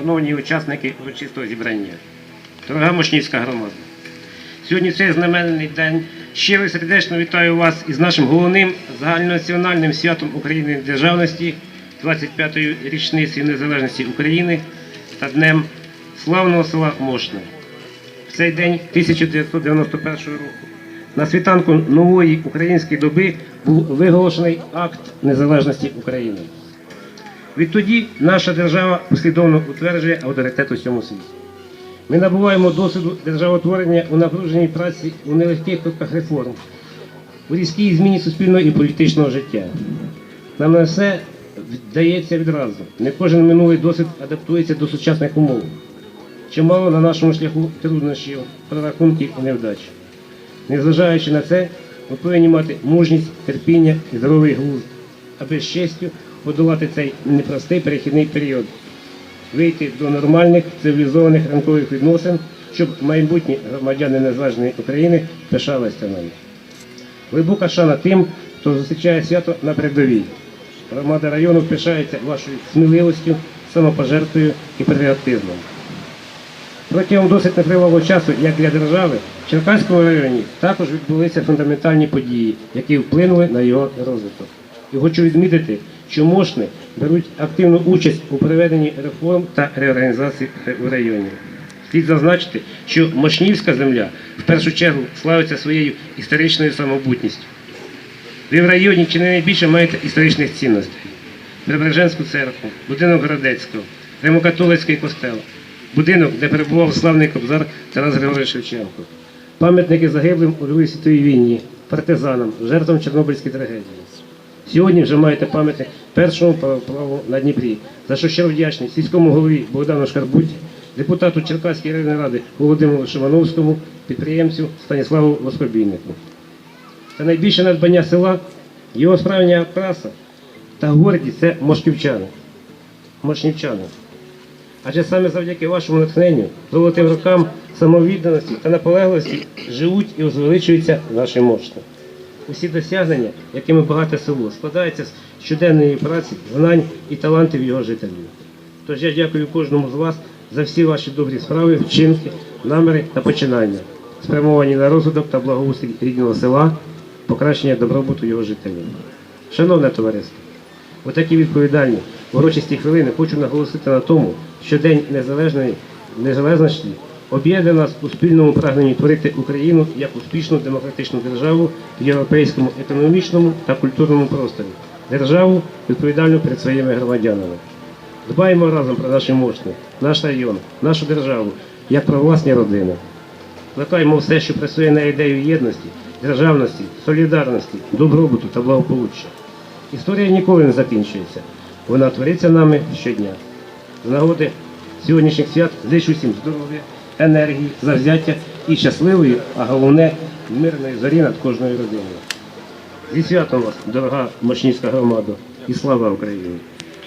шановні учасники урочистого зібрання, дорога Мошнівська громада. Сьогодні цей знаменний день. Щиро і сердечно вітаю вас із нашим головним загальнонаціональним святом України державності, 25-ї річниці незалежності України та Днем славного села Мошне. В цей день 1991 року на світанку нової української доби був виголошений акт незалежності України. Відтоді наша держава послідовно утверджує авторитет у всьому світі. Ми набуваємо досвіду державотворення у напруженій праці у нелегких кроках реформ, у різкій зміні суспільного і політичного життя. Нам на все вдається відразу. Не кожен минулий досвід адаптується до сучасних умов. Чимало на нашому шляху труднощів, прорахунків і невдач. Незважаючи на це, ми повинні мати мужність, терпіння і здоровий глузд, аби з честю подолати цей непростий перехідний період, вийти до нормальних цивілізованих ранкових відносин, щоб майбутні громадяни незалежної України пишалися нами. Глибока шана тим, хто зустрічає свято на передовій. Громада району пишається вашою сміливістю, самопожертвою і патріотизмом. Протягом досить нетривалого часу, як для держави, в Черкаському районі також відбулися фундаментальні події, які вплинули на його розвиток. І хочу відмітити, що мошни беруть активну участь у проведенні реформ та реорганізації у районі. Слід зазначити, що Мошнівська земля в першу чергу славиться своєю історичною самобутністю. Ви в районі чи не найбільше маєте історичних цінностей. Преображенську церкву, будинок Городецького, Римокатолицький костел, будинок, де перебував славний кобзар Тарас Григорович Шевченко, пам'ятники загиблим у Другій світовій війні, партизанам, жертвам Чорнобильської трагедії. Сьогодні вже маєте пам'ятник першому пароплаву на Дніпрі, за що щиро вдячний сільському голові Богдану Шкарбуті, депутату Черкаської районної ради Володимиру Шимановському, підприємцю Станіславу Воскобійнику. Та найбільше надбання села, його справжня окраса та гордість це мошківчани. Мошнівчани. Адже саме завдяки вашому натхненню, золотим рокам самовідданості та наполегливості живуть і узвеличуються наші мошти. Усі досягнення, якими багате село, складаються з щоденної праці, знань і талантів його жителів. Тож я дякую кожному з вас за всі ваші добрі справи, вчинки, наміри та починання, спрямовані на розвиток та благоустрій рідного села, покращення добробуту його жителів. Шановне товариство, у такі відповідальні урочисті хвилини хочу наголосити на тому, що День незалежності об'єднує нас у спільному прагненні творити Україну як успішну демократичну державу в європейському економічному та культурному просторі, державу відповідальну перед своїми громадянами. Дбаємо разом про наші мощні, наш район, нашу державу, як про власні родини. Плекаємо все, що працює на ідею єдності, державності, солідарності, добробуту та благополуччя. Історія ніколи не закінчується. Вона твориться нами щодня. З нагоди сьогоднішніх свят зичу всім здоров'я, енергії, завзяття і щасливої, а головне мирної зорі над кожною родиною. Зі святом вас, дорога Мощнівська громада, і слава Україні!